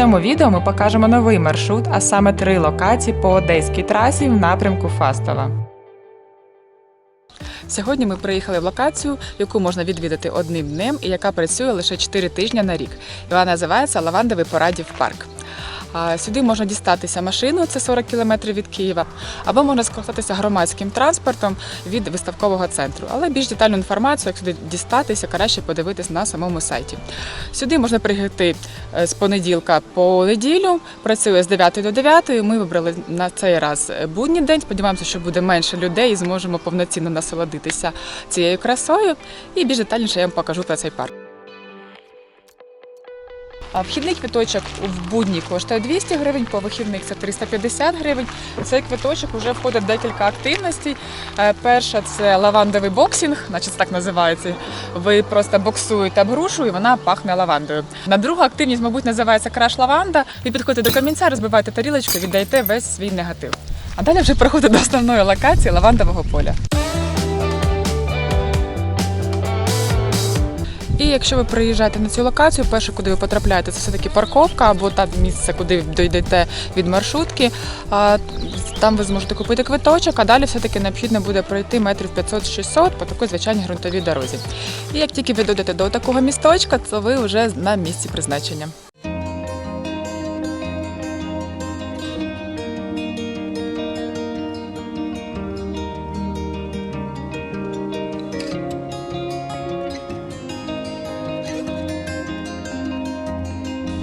цьому відео ми покажемо новий маршрут, а саме три локації по одеській трасі в напрямку Фастова. Сьогодні ми приїхали в локацію, яку можна відвідати одним днем і яка працює лише 4 тижні на рік. І вона називається Лавандовий порадів парк. Сюди можна дістатися машиною, це 40 кілометрів від Києва, або можна скористатися громадським транспортом від виставкового центру. Але більш детальну інформацію, як сюди дістатися, краще подивитись на самому сайті. Сюди можна приїхати е, з понеділка по неділю, працює з 9 до 9. Ми вибрали на цей раз будній день. Сподіваємося, що буде менше людей і зможемо повноцінно насолодитися цією красою. І більш детальніше я вам покажу про цей парк. Вхідний квиточок в будні коштує 200 гривень, по вихідних це 350 гривень. В цей квиточок вже входить декілька активностей. Е, Перша це лавандовий боксинг, значить так називається. Ви просто боксуєте грушу і вона пахне лавандою. На другу активність, мабуть, називається краш лаванда. Ви підходите до камінця, розбиваєте тарілочку, віддаєте весь свій негатив. А далі вже переходите до основної локації лавандового поля. Якщо ви приїжджаєте на цю локацію, перше, куди ви потрапляєте, це все-таки парковка або там місце, куди ви дійдете від маршрутки. Там ви зможете купити квиточок, а далі все-таки необхідно буде пройти метрів 500-600 по такій звичайній ґрунтовій дорозі. І як тільки ви дойдете до такого місточка, то ви вже на місці призначення.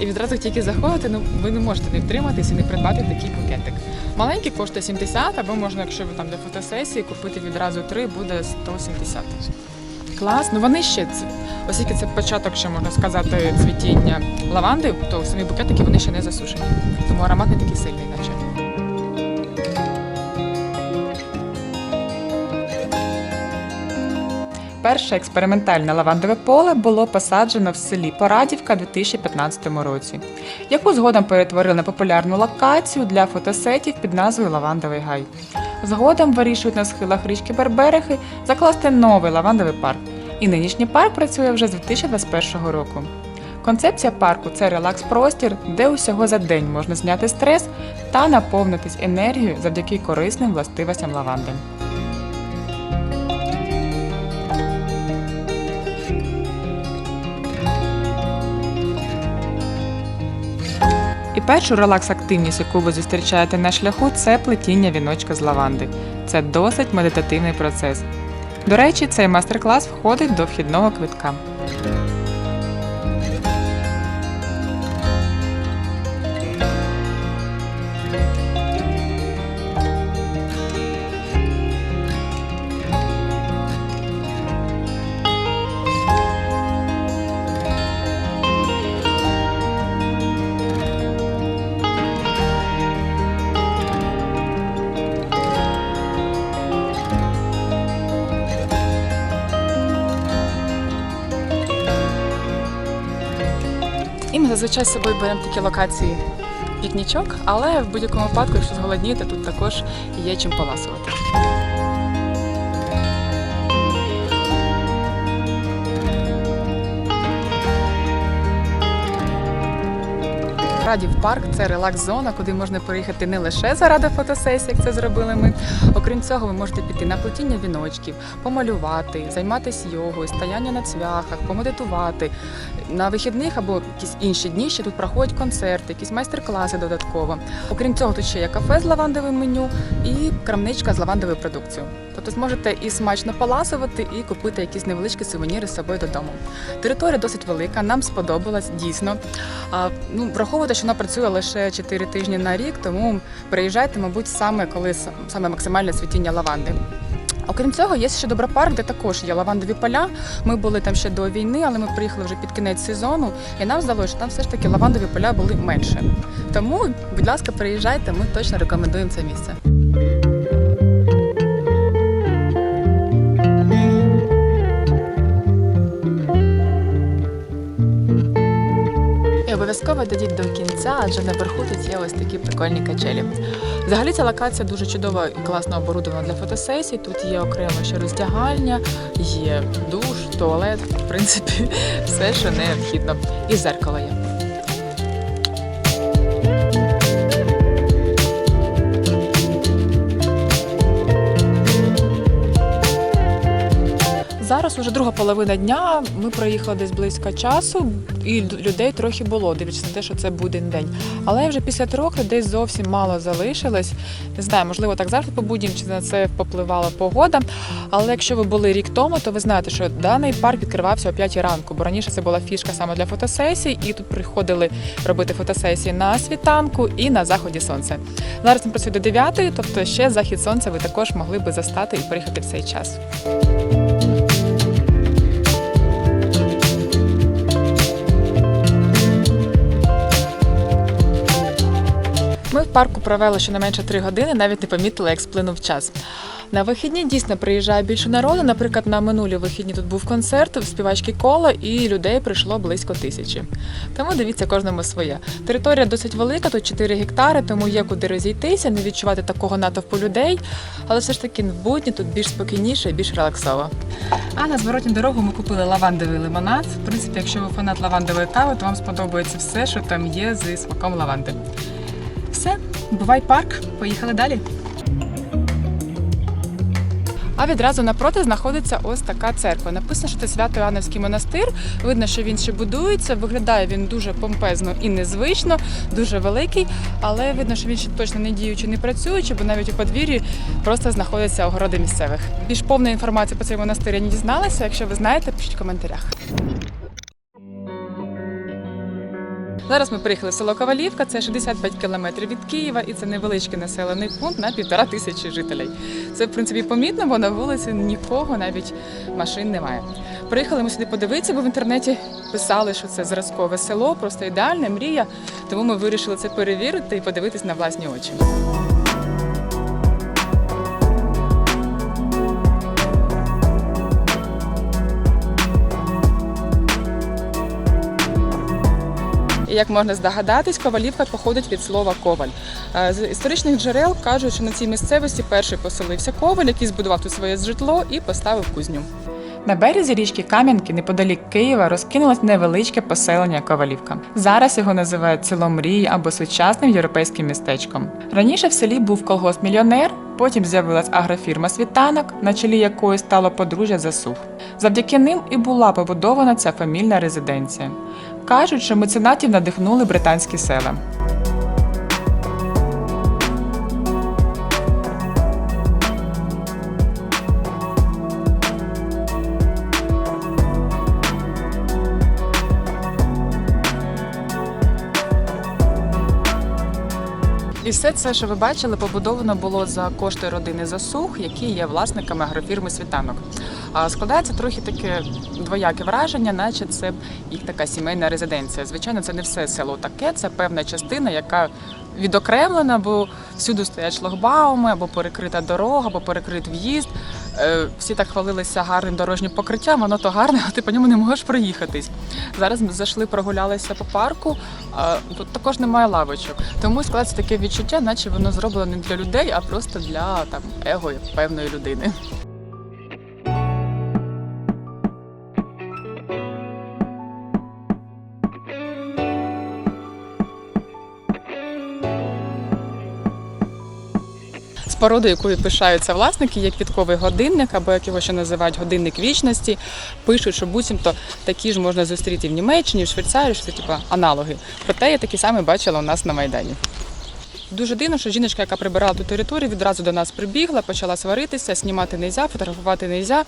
Відразу тільки заходите, ну ви не можете не втриматися і не придбати такий букетик. Маленький коштує 70, або можна, якщо ви там для фотосесії, купити відразу три, буде 170. Клас, ну вони ще оскільки це початок, ще можна сказати, цвітіння лаванди, то самі букетики вони ще не засушені. Тому аромат не такий сильний, наче. Перше експериментальне лавандове поле було посаджено в селі Порадівка у 2015 році, яку згодом перетворили на популярну локацію для фотосетів під назвою Лавандовий гай. Згодом вирішують на схилах річки Берберехи закласти новий лавандовий парк. І нинішній парк працює вже з 2021 року. Концепція парку це релакс-простір, де усього за день можна зняти стрес та наповнитись енергією завдяки корисним властивостям лаванди. Першу релакс-активність, яку ви зустрічаєте на шляху, це плетіння віночка з лаванди. Це досить медитативний процес. До речі, цей майстер-клас входить до вхідного квитка. Зазвичай з собою беремо такі локації пікнічок, але в будь-якому випадку, якщо зголоднієте, тут також є чим поласувати. Радів парк це релакс-зона, куди можна приїхати не лише заради фотосесії, як це зробили ми. Окрім цього, ви можете піти на плетіння віночків, помалювати, займатися йогою, стояння на цвяхах, помедитувати. На вихідних або якісь інші дні ще тут проходять концерти, якісь майстер-класи додатково. Окрім цього, тут ще є кафе з лавандовим меню і крамничка з лавандовою продукцією. Тобто зможете і смачно поласувати, і купити якісь невеличкі сувеніри з собою додому. Територія досить велика, нам сподобалась дійсно. А, ну, враховуйте, що вона працює лише 4 тижні на рік, тому приїжджайте, мабуть, саме коли саме максимальне цвітіння лаванди. Окрім цього, є ще Добропарк, де також є лавандові поля. Ми були там ще до війни, але ми приїхали вже під кінець сезону, і нам здалося, що там все ж таки лавандові поля були менше. Тому, будь ласка, приїжджайте, ми точно рекомендуємо це місце. Обов'язково дадіть до кінця, адже наверху тут є ось такі прикольні качелі. Взагалі ця локація дуже чудова і класно оборудована для фотосесій. Тут є окремо ще роздягальня, є душ, туалет, в принципі, все, що необхідно. І зеркало є. Зараз уже друга половина дня. Ми проїхали десь близько часу, і людей трохи було, дивлячись на те, що це будень день. Але вже після трьох людей зовсім мало залишилось. Не знаю, можливо, так завжди по чи на це попливала погода. Але якщо ви були рік тому, то ви знаєте, що даний парк відкривався о 5 ранку, бо раніше це була фішка саме для фотосесій, і тут приходили робити фотосесії на світанку і на заході сонця. Зараз він працює до 9, тобто ще захід сонця ви також могли би застати і приїхати в цей час. Парку провели щонайменше 3 години, навіть не помітили, як сплинув час. На вихідні дійсно приїжджає більше народу. Наприклад, на минулі вихідні тут був концерт в співачки коло, і людей прийшло близько тисячі. Тому дивіться кожному своє. Територія досить велика, тут 4 гектари, тому є куди розійтися, не відчувати такого натовпу людей. Але все ж таки в будні тут більш спокійніше і більш релаксово. А на зворотню дорогу ми купили лавандовий лимонад. В принципі, якщо ви фанат лавандової кави, то вам сподобається все, що там є зі смаком лаванди. Бувай парк, поїхали далі. А відразу напроти знаходиться ось така церква. Написано, що це свято Іоаннівський монастир. Видно, що він ще будується. Виглядає він дуже помпезно і незвично, дуже великий. Але видно, що він ще точно не діючий, не працюючий, бо навіть у подвір'ї просто знаходяться огороди місцевих. Більш повна інформація про цей монастир я не дізналася. Якщо ви знаєте, пишіть в коментарях. Зараз ми приїхали в село Ковалівка, це 65 кілометрів від Києва, і це невеличкий населений пункт на півтора тисячі жителей. Це в принципі помітно, бо на вулиці нікого, навіть машин немає. Приїхали ми сюди подивитися, бо в інтернеті писали, що це зразкове село, просто ідеальне мрія. Тому ми вирішили це перевірити і подивитись на власні очі. Як можна здогадатись, ковалівка походить від слова коваль. Е, З історичних джерел кажуть, що на цій місцевості перший поселився коваль, який збудував тут своє житло і поставив кузню. На березі річки Кам'янки, неподалік Києва, розкинулось невеличке поселення Ковалівка. Зараз його називають селом або сучасним європейським містечком. Раніше в селі був колгосп мільйонер, потім з'явилась агрофірма світанок, на чолі якої стало подружжя засух. Завдяки ним і була побудована ця фамільна резиденція. Кажуть, що меценатів надихнули британські села. І все це, що ви бачили, побудовано було за кошти родини Засух, які є власниками агрофірми світанок. Складається трохи таке двояке враження, наче це їх така сімейна резиденція. Звичайно, це не все село таке, це певна частина, яка відокремлена, бо всюди стоять шлагбауми, або перекрита дорога, або перекрит в'їзд. Е, Всі так хвалилися гарним дорожнім покриттям, воно то гарне, а ти по ньому не можеш проїхатись. Зараз ми зайшли, прогулялися по парку. а Тут також немає лавочок. Тому складається таке відчуття, наче воно зроблено не для людей, а просто для там его певної людини. Споруду, якою пишаються власники, є квітковий годинник, або як його ще називають годинник вічності. Пишуть, що буцімто такі ж можна зустріти в Німеччині, в Швейцарії, що це типу аналоги. Проте я такі самі бачила у нас на Майдані. Дуже дивно, що жіночка, яка прибирала ту територію, відразу до нас прибігла, почала сваритися, знімати не фотографувати не можна.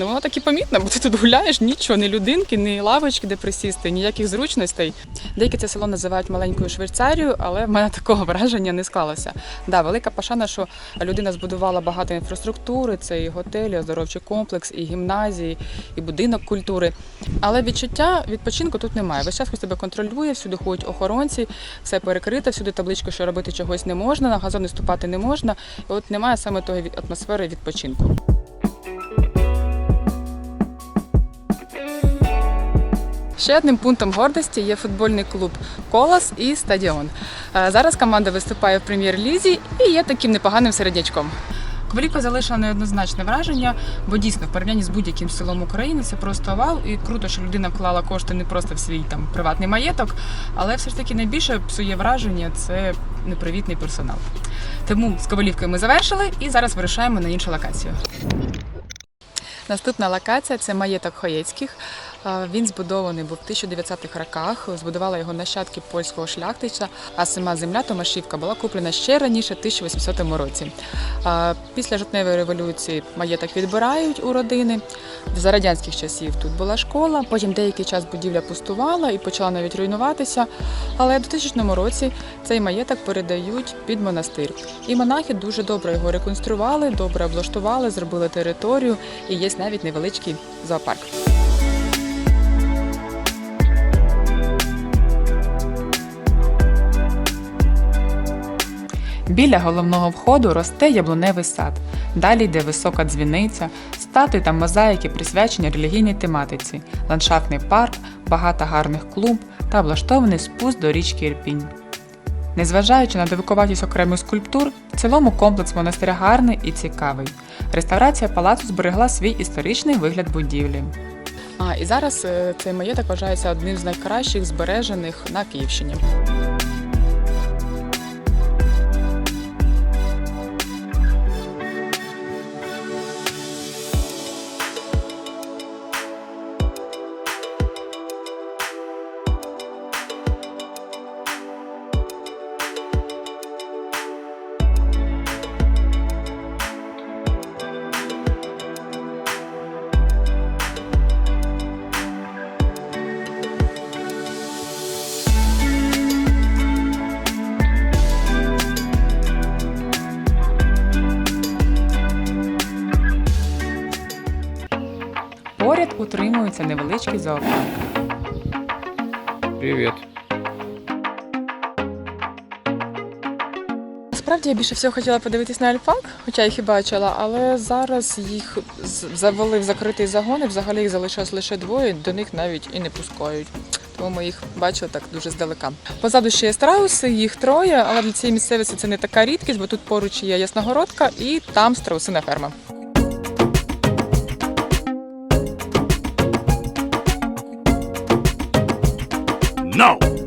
Ну воно так і помітно, бо ти тут гуляєш, нічого, ні людинки, ні лавочки, де присісти, ніяких зручностей. Деякі це село називають маленькою Швейцарією, але в мене такого враження не склалося. Да, велика пашана, що людина збудувала багато інфраструктури, це і готелі, оздоровчий комплекс, і гімназії, і будинок культури. Але відчуття відпочинку тут немає. Весь час хтось тебе контролює, всюди ходять охоронці, все перекрите, всюди табличка, що робити чогось не можна, на газони ступати не можна. І от немає саме від- атмосфери відпочинку. Ще одним пунктом гордості є футбольний клуб Колос і стадіон. Е, Зараз команда виступає в прем'єр-лізі і є таким непоганим середнячком. Ковалівка залишила неоднозначне враження, бо дійсно в порівнянні з будь-яким селом України це просто вал. І круто, що людина вклала кошти не просто в свій там приватний маєток, але все ж таки найбільше псує враження це непривітний персонал. Тому з Ковалівкою ми завершили і зараз вирушаємо на іншу локацію. Наступна локація це маєток Хоєцьких. Він збудований був в 1900-х роках. Збудували його нащадки польського шляхтича, а сама земля Томашівка була куплена ще раніше, в 1800 році. Після жовтневої революції маєток відбирають у родини. За радянських часів тут була школа. Потім деякий час будівля пустувала і почала навіть руйнуватися. Але в 2000 році цей маєток передають під монастир. І монахи дуже добре його реконструювали, добре облаштували, зробили територію і є навіть невеличкий зоопарк. Біля головного входу росте яблуневий сад. Далі йде висока дзвіниця, статуї та мозаїки присвячені релігійній тематиці, ландшафтний парк, багато гарних клумб та облаштований спуск до річки Ірпінь. Незважаючи на дивикуватість окремих скульптур, в цілому комплекс монастиря гарний і цікавий. Реставрація палацу зберегла свій історичний вигляд будівлі. А і зараз е, цей маєток вважається одним з найкращих збережених на Київщині. Невеличкий зоопарк. Привет. Насправді я більше всього хотіла подивитись на альпак, хоча їх і бачила, але зараз їх завели в закритий загон і взагалі їх залишилось лише двоє, до них навіть і не пускають. Тому ми їх бачили так дуже здалека. Позаду ще є страуси, їх троє, але для цієї місцевості це не така рідкість, бо тут поруч є ясногородка і там страусина ферма. No.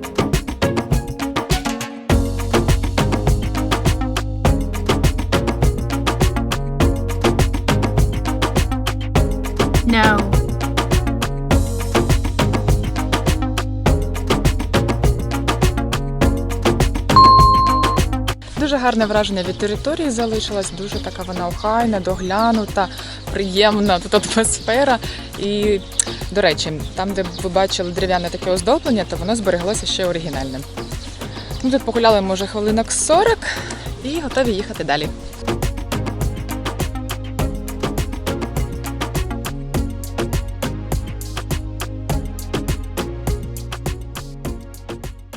Дуже гарне враження від території залишилось, дуже така вона охайна, доглянута, приємна тут атмосфера. І, до речі, там, де ви бачили дерев'яне таке оздоблення, то воно збереглося ще оригінальним. Тут погуляли, може, хвилинок 40 і готові їхати далі.